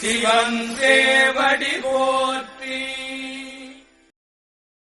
சிவன் போற்றி.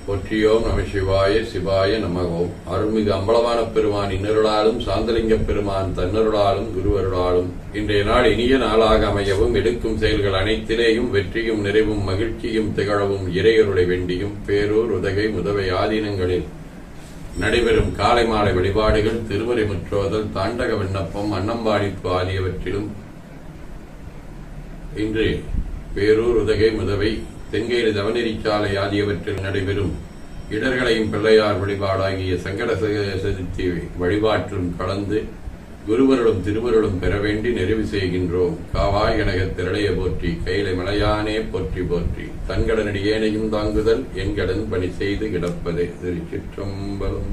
போற்றியோம் நம சிவாய சிவாய நமகோம் அருள்மிகு அம்பலமான பெருமான் இன்னருளாலும் சாந்தலிங்க பெருமான் தன்னருளாலும் குருவருளாலும். இன்றைய நாள் இனிய நாளாக அமையவும் எடுக்கும் செயல்கள் அனைத்திலேயும் வெற்றியும் நிறைவும் மகிழ்ச்சியும் திகழவும் இறையருளை வேண்டியும் பேரூர் உதகை முதவை ஆதீனங்களில் நடைபெறும் காலை மாலை வழிபாடுகள் திருமறை முற்றோதல் தாண்டக விண்ணப்பம் அன்னம்பாடிப்பு ஆகியவற்றிலும் இன்று பேரூர் உதகை முதவை தென்கேடு தவநெறிச்சாலை ஆகியவற்றில் நடைபெறும் இடர்களையும் பிள்ளையார் வழிபாடாகிய சங்கட சதுர்த்தி வழிபாட்டிலும் கலந்து குருவருளும் திருவருளும் பெற வேண்டி நிறைவு செய்கின்றோம். காவாய் கனக திரளைய போற்றி கையிலை மலையானே போற்றி போற்றி தன்கடனடியேனையும் தாங்குதல் என்கடன் பணி செய்து கிடப்பதே திருச்சிற்றம்பலம்.